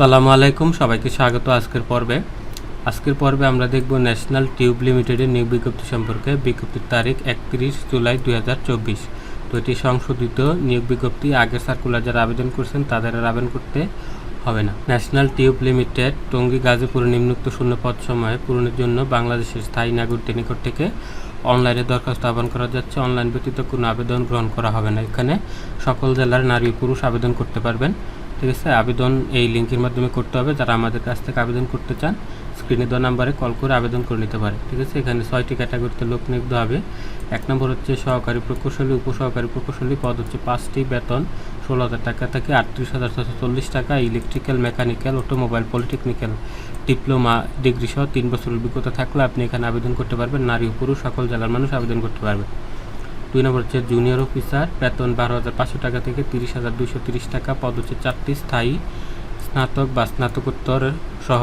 সালামু আলাইকুম, সবাইকে স্বাগত আজকের পর্বে। আজকের পর্বে আমরা দেখব ন্যাশনাল টিউব লিমিটেডের নিয়োগ বিজ্ঞপ্তি সম্পর্কে। বিজ্ঞপ্তির তারিখ একত্রিশ জুলাই দুই হাজার চব্বিশ। তো এটি সংশোধিত নিয়োগ বিজ্ঞপ্তি। আগে সার্কুলার যারা আবেদন করছেন, তাদের আর আবেদন করতে হবে না। National tube limited, Tongi, Gazipur নিম্নোক্ত শূন্য পদ সময়ে পূরণের জন্য বাংলাদেশের স্থায়ী নাগরিকদের নিকট থেকে অনলাইনে দরখাস্ত আহ্বান করা যাচ্ছে। অনলাইন ব্যতীত কোনো আবেদন গ্রহণ করা হবে না। এখানে সকল জেলার নারী পুরুষ আবেদন করতে পারবেন। ঠিক আছে? আবেদন এই লিঙ্কের মাধ্যমে করতে হবে। যারা আমাদের কাছ থেকে আবেদন করতে চান স্ক্রিনে দেওয়া নাম্বারে কল করে আবেদন করে নিতে পারে। ঠিক আছে? এখানে ছয়টি ক্যাটাগরিতে লোক নিয়োগ হবে। এক নম্বর হচ্ছে সহকারী প্রকৌশলী, উপসহকারী প্রকৌশলী। পদ হচ্ছে পাঁচটি। বেতন ষোলো হাজার টাকা থেকে আটত্রিশ হাজার ছশো চল্লিশ টাকা। Electrical mechanical automobile polytechnical diploma degree সহ তিন বছর অভিজ্ঞতা থাকলে আপনি এখানে আবেদন করতে পারবেন। নারী পুরুষ, সকল জেলার মানুষ আবেদন করতে পারবে দুই নম্বর হচ্ছে জুনিয়র অফিসার বেতন বারো হাজার পাঁচশো টাকা থেকে তিরিশ হাজার দুশো তিরিশ টাকা, পদ হচ্ছে চারটি স্থায়ী স্নাতক বা স্নাতকোত্তর সহ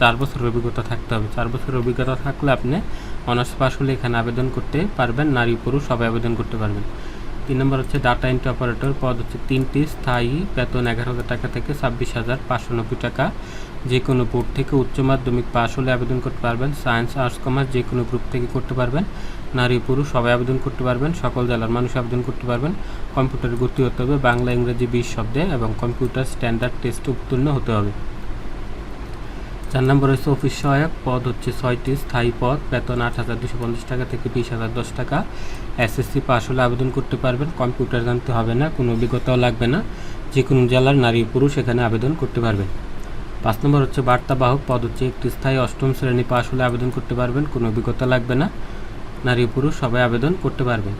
চার বছরের অভিজ্ঞতা থাকতে হবে। চার বছরের অভিজ্ঞতা থাকলে আপনি অনার্স পাস হলে এখানে আবেদন করতে পারবেন, নারী পুরুষ সবাই আবেদন করতে পারবেন। তিন নম্বর হচ্ছে ডাটা এন্ট্রি অপারেটর পদ হচ্ছে তিনটি স্থায়ী, বেতন এগারো হাজার টাকা থেকে ছাব্বিশ হাজার পাঁচশো নব্বই টাকা। যে কোনো বোর্ড থেকে উচ্চ মাধ্যমিক পাস হলে আবেদন করতে পারবেন, সায়েন্স, আর্টস, কমার্স যে কোনো গ্রুপ থেকে করতে পারবেন। নারী পুরুষ সবাই আবেদন করতে পারবেন, সকল জেলার মানুষ আবেদন করতে পারবেন। কম্পিউটারে গতি হতে হবে, বাংলা, ইংরেজি, বিশ শব্দে এবং কম্পিউটার স্ট্যান্ডার্ড টেস্টে উত্তীর্ণ হতে হবে। চার নম্বর হচ্ছে অফিস সহায়ক, পদ হচ্ছে ছয়টি, স্থায়ী পদ, বেতন আট হাজার দুশো পঞ্চাশ টাকা থেকে বিশ হাজার দশ টাকা। এসএসসি পাস হলে আবেদন করতে পারবেন, কম্পিউটার জানতে হবে না, কোনো অভিজ্ঞতাও লাগবে না। যে কোনো জেলার নারী পুরুষ এখানে আবেদন করতে পারবেন। পাঁচ নম্বর হচ্ছে বার্তাবাহক পদ হচ্ছে একটি স্থায়ী অষ্টম শ্রেণি পাশ হলে আবেদন করতে পারবেন, কোনো অভিজ্ঞতা লাগবে না। নারী পুরুষ সবাই আবেদন করতে পারবেন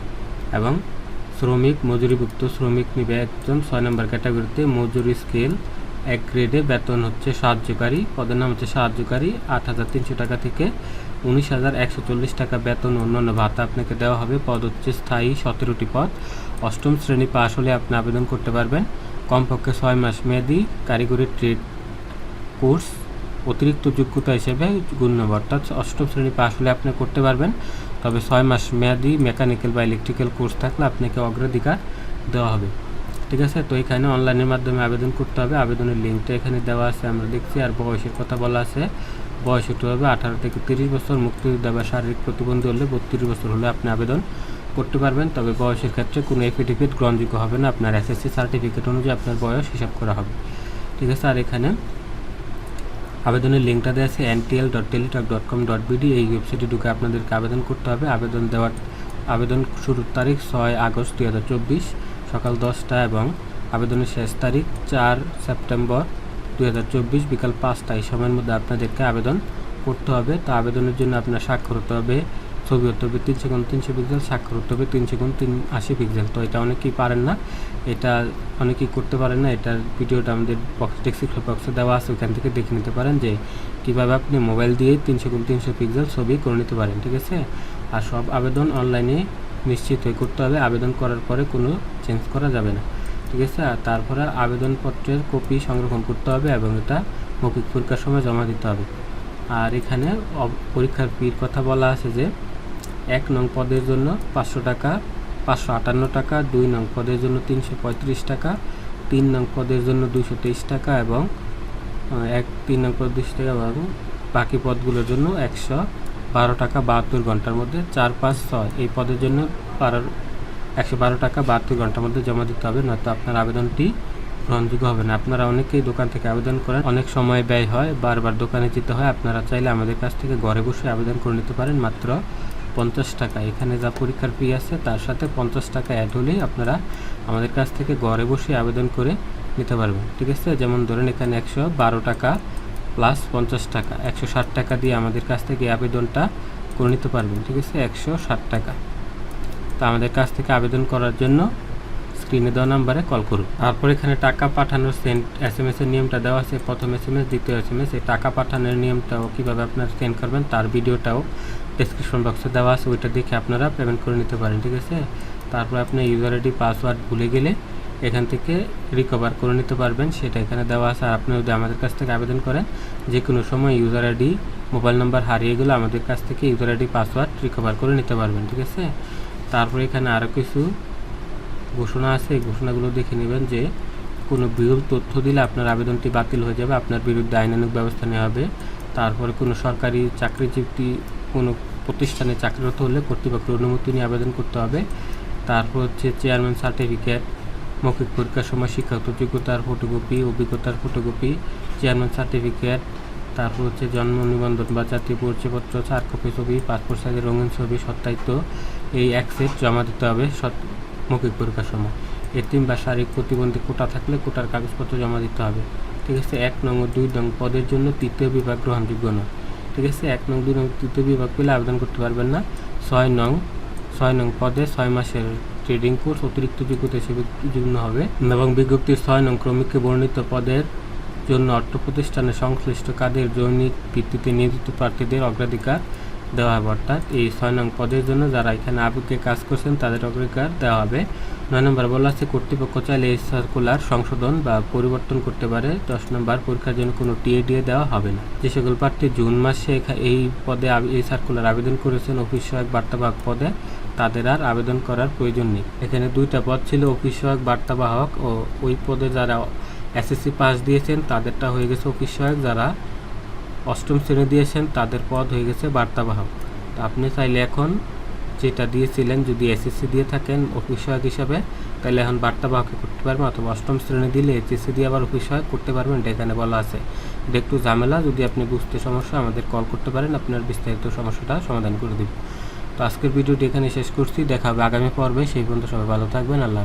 এবং শ্রমিক, মজুরিভুক্ত শ্রমিক নিবে একজন, ছয় নম্বর ক্যাটাগরিতে মজুরি স্কেল এক গ্রেডে বেতন হচ্ছে সাহায্যকারী, পদের নাম হচ্ছে সাহায্যকারী, আট হাজার তিনশো টাকা থেকে উনিশ হাজার একশো চল্লিশ টাকা বেতন অন্যান্য ভাতা আপনাকে দেওয়া হবে। পদ হচ্ছে স্থায়ী সতেরোটি পদ। অষ্টম শ্রেণি পাশ হলে আপনি আবেদন করতে পারবেন। কমপক্ষে ছয় মাস মেয়াদি কারিগরি ট্রেড কোর্স অতিরিক্ত যোগ্যতা হিসেবে গণ্য অর্থাৎ অষ্টম শ্রেণি পাস হলে আপনি করতে পারবেন। তবে ছয় মাস মেয়াদি মেকানিক্যাল বা ইলেকট্রিক্যাল কোর্স থাকলে আপনাকে অগ্রাধিকার দেওয়া হবে। ঠিক আছে? তো এখানে অনলাইনের মাধ্যমে আবেদন করতে হবে। আবেদনের লিঙ্কটা এখানে দেওয়া আছে, আমরা দেখছি। আর বয়সের কথা বলা আছে। বয়স হতে হবে আঠারো থেকে তিরিশ বছর। মুক্তিযোদ্ধা বা শারীরিক প্রতিবন্ধী হলে বত্রিশ বছর হলে আপনি আবেদন করতে পারবেন। তবে বয়সের ক্ষেত্রে কোনো এফিডেভিট গ্রহণযোগ্য হবে না। আপনার এসএসসি সার্টিফিকেট অনুযায়ী আপনার বয়স হিসাব করা হবে। ঠিক আছে? আর এখানে আবেদনের লিঙ্কটা দেওয়া আছে NTL dot Teletalk dot com dot BD এই ওয়েবসাইটে ঢুকে আপনাদেরকে আবেদন করতে হবে। আবেদন দেওয়ার, আবেদন শুরুর তারিখ ছয় আগস্ট দুই হাজার চব্বিশ, সকাল দশটা এবং আবেদনের শেষ তারিখ চার সেপ্টেম্বর দুই হাজার চব্বিশ, বিকাল পাঁচটা এই সময়ের মধ্যে আপনাদেরকে আবেদন করতে হবে। তো আবেদনের জন্য আপনার স্বাক্ষর হতে হবে ছবি হতে তিন সেকেন্ড তিনশো পিক্সেল স্বাক্ষর হতে তিন সেকেন্ড তিন, আশি পিক্সেল তো এটা অনেকেই পারেন না। এটা অনেকেই করতে পারেন না। এটার ভিডিওটা আমাদের বক্স ডেসক্রিপশন বক্সে দেওয়া আছে। ওখান থেকে দেখে নিতে পারেন যে কীভাবে আপনি মোবাইল দিয়ে তিনশো গুণ তিনশো পিক্সেল ছবি করে নিতে পারেন, ঠিক আছে? আর সব আবেদন অনলাইনে নিশ্চিত হয়ে করতে হবে। আবেদন করার পরে কোনো চেঞ্জ করা যাবে না, ঠিক আছে? আর তারপরে আবেদনপত্রের কপি সংরক্ষণ করতে হবে এবং এটা মৌখিক পরীক্ষার সময় জমা দিতে হবে। আর এখানে পরীক্ষার ফির কথা বলা আছে যে এক নং পদের জন্য পাঁচশো টাকা, পাঁচশো আটান্ন টাকা, দুই নং পদের জন্য তিনশো পঁয়ত্রিশ টাকা, তিন নং পদের জন্য দুশো তেইশ টাকা এবং এক, তিন নং পদ দুশো টাকা এবং বাকি পদগুলোর জন্য একশো বারো টাকা বাহাত্তর ঘণ্টার মধ্যে চার, পাঁচ, ছয়। এই পদের জন্য বারো, একশো বারো টাকা বাহাত্তর ঘণ্টার মধ্যে জমা দিতে হবে, নয়তো আপনার আবেদনটি গ্রহণযোগ্য হবে না। আপনারা অনেকেই দোকান থেকে আবেদন করেন, অনেক সময় ব্যয় হয়, বারবার দোকানে যেতে হয়, আপনারা চাইলে আমাদের কাছ থেকে ঘরে বসে আবেদন করে নিতে পারেন, মাত্র পঞ্চাশ টাকা। এখানে যা পরীক্ষার ফি আছে, তার সাথে পঞ্চাশ টাকা অ্যাড হলেই আপনারা আমাদের কাছ থেকে ঘরে বসে আবেদন করে নিতে পারবেন। ঠিক আছে? যেমন ধরেন এখানে একশো বারো টাকা প্লাস পঞ্চাশ টাকা। একশো ষাট টাকা দিয়ে আমাদের কাছ থেকে আবেদনটা করে নিতে পারবেন। ঠিক আছে? একশো ষাট টাকা। তো আমাদের কাছ থেকে আবেদন করার জন্য স্ক্রিনে দেওয়া নাম্বারে কল করুন। তারপর এখানে টাকা পাঠানোর সেন্ড এস এম এস এর নিয়মটা দেওয়া আছে। প্রথম এস এম এস দ্বিতীয় এস এম এস এই টাকা পাঠানোর নিয়মটাও কীভাবে আপনারা সেন্ড করবেন, তার ভিডিওটাও ডেসক্রিপশন বক্সে দেওয়া আছে, ওইটা দেখে আপনারা পেমেন্ট করে নিতে পারেন, ঠিক আছে? তারপর আপনি ইউজার আইডি পাসওয়ার্ড ভুলে গেলে এখান থেকে রিকভার করে নিতে পারবেন, সেটা এখানে দেওয়া আছে। আর আপনি যদি আমাদের কাছ থেকে আবেদন করেন যে কোনো সময় ইউজার আইডি মোবাইল নাম্বার হারিয়ে গেলে আমাদের কাছ থেকে ইউজার আইডি পাসওয়ার্ড রিকভার করে নিতে পারবেন, ঠিক আছে? তারপর এখানে আরও কিছু ঘোষণা আছে, এই ঘোষণাগুলো দেখে নেবেন যে কোনো ভুল তথ্য দিলে আপনার আবেদনটি বাতিল হয়ে যাবে, আপনার বিরুদ্ধে আইনানুগ ব্যবস্থা নেওয়া হবে। তারপরে কোনো সরকারি চাকরিজীবী কোনো প্রতিষ্ঠানে চাকরিরত হলে কর্তৃপক্ষের অনুমতি নিয়ে আবেদন করতে হবে। তারপর হচ্ছে চেয়ারম্যান সার্টিফিকেট মৌখিক পরীক্ষার সময়, শিক্ষাগত যোগ্যতার ফটোকপি অভিজ্ঞতার ফটোকপি চেয়ারম্যান সার্টিফিকেট তারপর হচ্ছে জন্ম, নিবন্ধন বা জাতীয় পরিচয়পত্র চার কপি ছবি পাসপোর্ট সাইজের রঙিন ছবি, সত্যায়িত, এই এক সেট জমা দিতে হবে মৌখিক পরীক্ষার সময়। এতিম বা শারীরিক প্রতিবন্ধী কোটা থাকলে কোটার কাগজপত্র জমা দিতে হবে। ঠিক আছে, এক নং ও দুই নং পদের জন্য তৃতীয় বিভাগ গ্রহণযোগ্য নয়। ঠিক আছে এক নং, দুই নং তৃতীয় বিভাগ পেলে আবেদন করতে পারবেন না। ছয় নং ছয় নং পদে ছয় মাসের ট্রেডিং কোর্স অতিরিক্ত যোগ্যতা হিসেবে যুগ্ম হবে এবং বিজ্ঞপ্তি ছয় নং ক্রমিককে বর্ণিত পদের জন্য অর্থ প্রতিষ্ঠানের সংশ্লিষ্ট কাদের জৈনিক ভিত্তিতে নিয়োজিত প্রার্থীদের অগ্রাধিকার দেওয়া হবে, অর্থাৎ এই ছয় নং পদের জন্য যারা এখানে আবেগে কাজ করছেন, তাদের অগ্রাধিকার দেওয়া হবে। নয় নম্বর বলা আছে, কর্তৃপক্ষ চাইলে এই সার্কুলার সংশোধন বা পরিবর্তন করতে পারে। দশ নম্বর, পরীক্ষার জন্য কোনো টিএডিএ দেওয়া হবে না। যে সকল প্রার্থী জুন মাসে এই পদে এই সার্কুলার আবেদন করেছেন অফিস সহায়ক বার্তাবাহক পদে, তাদের আর আবেদন করার প্রয়োজন নেই। এখানে দুইটা পদ ছিল, অফিস সহায়ক বার্তাবাহক ও ওই পদে যারা এসএসসি পাস দিয়েছেন, তাদেরটা হয়ে গেছে অফিস সহায়ক, যারা অষ্টম শ্রেণি দিয়েছেন, তাদের পদ হয়ে গেছে বার্তাবাহক। তো আপনি চাইলে এখন যেটা দিয়েছিলেন, যদি এসএসসি দিয়ে থাকেন সহায়ক হিসাবে তাহলে এখন বার্তাবাহকে করতে পারবেন অথবা অষ্টম শ্রেণি দিলে এইচএসসি দিয়ে আবার সহায়ক করতে পারবেন, এটা এখানে বলা আছে। এটা একটু ঝামেলা, যদি আপনি বুঝতে সমস্যা, আমাদের কল করতে পারেন, আপনার বিস্তারিত সমস্যাটা সমাধান করে দেব। তো আজকের ভিডিওটি এখানে শেষ করছি, দেখা হবে আগামী পর্বে, সেই পর্যন্ত সবাই ভালো থাকবেন, আল্লাহ